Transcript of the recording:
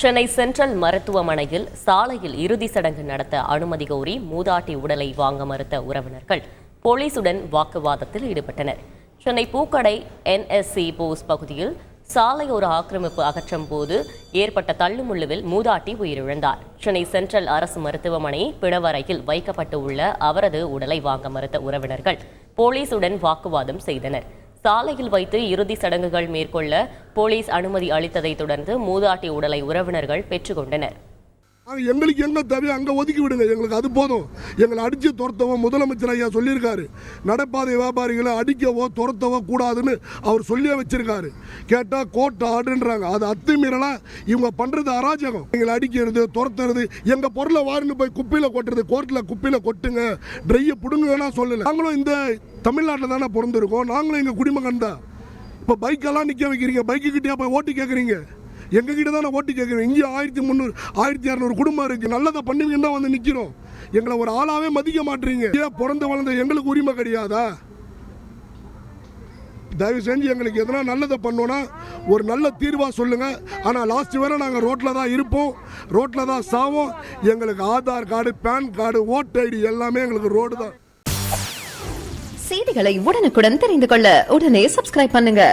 Chennai central மருத்துவமனையில் சாலையில் இறுதி சடங்கு நடத்த அனுமதி கோரி மூதாட்டி உடலை வாங்க மறுத்த உறவினர்கள் போலீசுடன் வாக்குவாதத்தில் ஈடுபட்டனர். சென்னை பூக்கடை என்எஸ்சி போஸ் பகுதியில் சாலையோர ஆக்கிரமிப்பு அகற்றும் போது ஏற்பட்ட தள்ளுமுள்ளுவில் மூதாட்டி உயிரிழந்தார். சென்னை சென்ட்ரல் அரசு மருத்துவமனை பிணவரையில் வைக்கப்பட்டு உள்ள அவரது உடலை வாங்க மறுத்த உறவினர்கள் போலீசுடன் வாக்குவாதம் செய்தனர். சாலையில் வைத்து இறுதி சடங்குகள் மேற்கொள்ள போலீஸ் அனுமதி அளித்ததைத் தொடர்ந்து மூதாட்டி உடலை உறவினர்கள் பெற்றுக்கொண்டனர் ஆனால் எங்களுக்கு எங்க தேவையோ அங்கே ஒதுக்கி விடுங்க. எங்களுக்கு அது போதும். எங்களை அடித்து துரத்தவோ முதலமைச்சர் ஐயா சொல்லியிருக்காரு. நடைபாதை வியாபாரிகளை அடிக்கவோ துரத்தவோ கூடாதுன்னு அவர் சொல்லியே வச்சிருக்காரு. கேட்டால் கோர்ட் ஆர்டர்ன்றாங்க. அது அத்துமீறலா இவங்க பண்ணுறது அராஜகம். எங்களை அடிக்கிறது துரத்துறது எங்கள் பொருளை வாரின்னு போய் குப்பையில் கொட்டுறது கோர்ட்டில் குப்பையில் கொட்டுங்க ட்ரையை பிடுங்குன்னா சொல்லலை. நாங்களும் இந்த தமிழ்நாட்டில் தானே பிறந்திருக்கோம். நாங்களும் எங்கள் குடிமகன் தான் இப்போ பைக்கெல்லாம் நிற்க வைக்கிறீங்க. பைக்கு கிட்டே போய் ஓட்டி கேட்குறீங்க எங்க கிட்ட நான் ஓட்டு கேட்குறேன். இங்கே ஆயிரத்தி முந்நூறு ஆயிரத்தி இரநூறு குடும்பம் இருக்குது நல்லதை பண்ணுவீங்கன்னு தான் வந்து நிற்கிறோம் எங்களை ஒரு ஆளாகவே மதிக்க மாட்டீங்க. ஏன் பிறந்து வளர்ந்த எங்களுக்கு உரிமை கிடையாதா? தயவு செஞ்சு எங்களுக்கு எதனா நல்லதை பண்ணோன்னா ஒரு நல்ல தீர்வாக சொல்லுங்கள் ஆனால் லாஸ்ட் வரை நாங்கள் ரோட்டில் தான் இருப்போம். ரோட்டில் தான் சாவோம். எங்களுக்கு ஆதார் கார்டு பேன் கார்டு ஓட்டு ஐடி எல்லாமே எங்களுக்கு ரோடு தான். செய்திகளை உடனுக்குடன் தெரிந்து கொள்ள உடனே சப்ஸ்கிரைப் பண்ணுங்க.